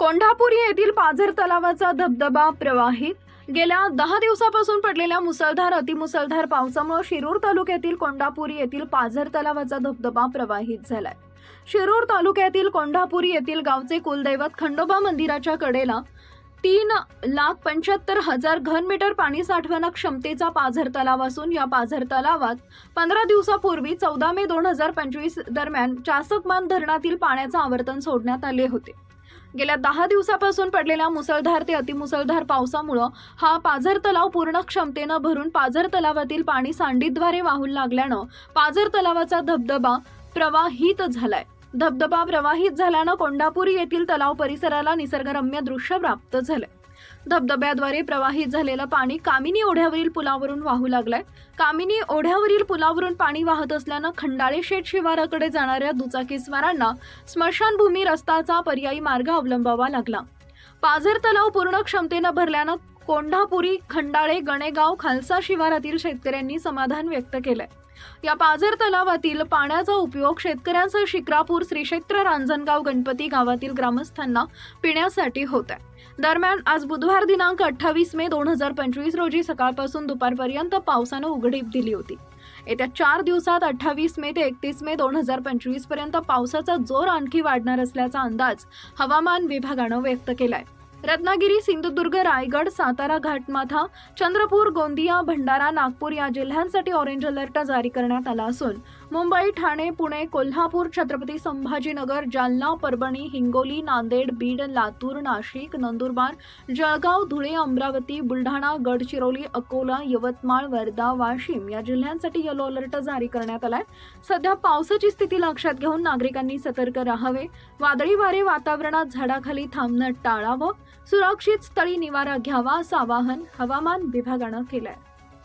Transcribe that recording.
कोंढापूर येथील पाझर तलावाचा धबधबा प्रवाहित. गेल्या दहा दिवसापासून पडलेल्या मुसळधार अतिमुसळधार पावसामुळे शिरूर तालुक्यातील कोंढापुरी येथील पाझर तलावाचा धबधबा प्रवाहित झालाय. शिरूर तालुक्यातील कोंढापुरी येथील गावचे कुलदैवत खंडोबा मंदिराच्या कडेला तीन लाख पंच्याहत्तर हजार घनमीटर पाणी साठवण क्षमतेचा पाझर तलाव असून या पाझर तलावात पंधरा दिवसापूर्वी चौदा मे दोन हजार पंचवीस दरम्यान चासकमान धरणातील पाण्याचं आवर्तन सोडण्यात आले होते. गेल्या दहा दिवसापासून पडलेल्या मुसळधार ते अतिमुसळधार पावसामुळं हा पाझर तलाव पूर्ण क्षमतेनं भरून पाझर तलावातील पाणी सांडीद्वारे वाहू लागल्यानं पाझर तलावाचा धबधबा प्रवाहित झालाय. धबधबा प्रवाहित झाल्यानं कोंडापूर येथील तलाव परिसराला निसर्गरम्य दृश्य प्राप्त झालंय. धबधब्याद्वारे प्रवाहित झालेलं पाणी कामिनी ओढ्यावरील पुलावरून वाहू लागलंय. कामिनी ओढ्यावरील पुलावरून पाणी वाहत असल्यानं खंडाळे शेत शिवाराकडे जाणाऱ्या दुचाकीस्वारांना स्मशानभूमी रस्ताचा पर्यायी मार्ग अवलंबावा लागला. पाझर तलाव पूर्ण क्षमतेनं भरल्यानं कोंढापुरी खंडाळे गणेगाव खालसा शिवारातील शेतकऱ्यांनी समाधान व्यक्त केलंय. या पाझर तलावातील पाण्याचा उपयोग शेतकऱ्यांसह शिक्रापूर श्रीक्षेत्र रांजणगाव गणपती गावातील ग्रामस्थांना पिण्यासाठी होत आहे दरम्यान आज बुधवार दिनांक अठ्ठावीस मे दोन हजार पंचवीस रोजी सकाळपासून दुपारपर्यंत पावसानं उघडीप दिली होती. येत्या चार दिवसात अठ्ठावीस मे ते एकतीस मे दोन हजार पंचवीसपर्यंत पावसाचा जोर आणखी वाढणार असल्याचा अंदाज हवामान विभागानं व्यक्त केलाय. रत्नागिरी सिंधुदुर्ग रायगड सातारा घाटमाथा चंद्रपूर गोंदिया भंडारा नागपूर या जिल्ह्यांसाठी ऑरेंज अलर्ट जारी करण्यात आला असून मुंबई ठाणे पुणे कोल्हापूर छत्रपती संभाजीनगर जालना परभणी हिंगोली नांदेड बीड लातूर नाशिक नंदुरबार जळगाव धुळे अमरावती बुलढाणा गडचिरोली अकोला यवतमाळ वर्धा वाशिम या जिल्ह्यांसाठी येलो अलर्ट जारी करण्यात आलाय. सध्या पावसाची स्थिती लक्षात घेऊन नागरिकांनी सतर्क राहावे. वादळी वारे वातावरणात झाडाखाली थांबणं टाळावं. सुरक्षित स्थळी निवारा घ्यावा असं आवाहन हवामान विभागानं केलंय.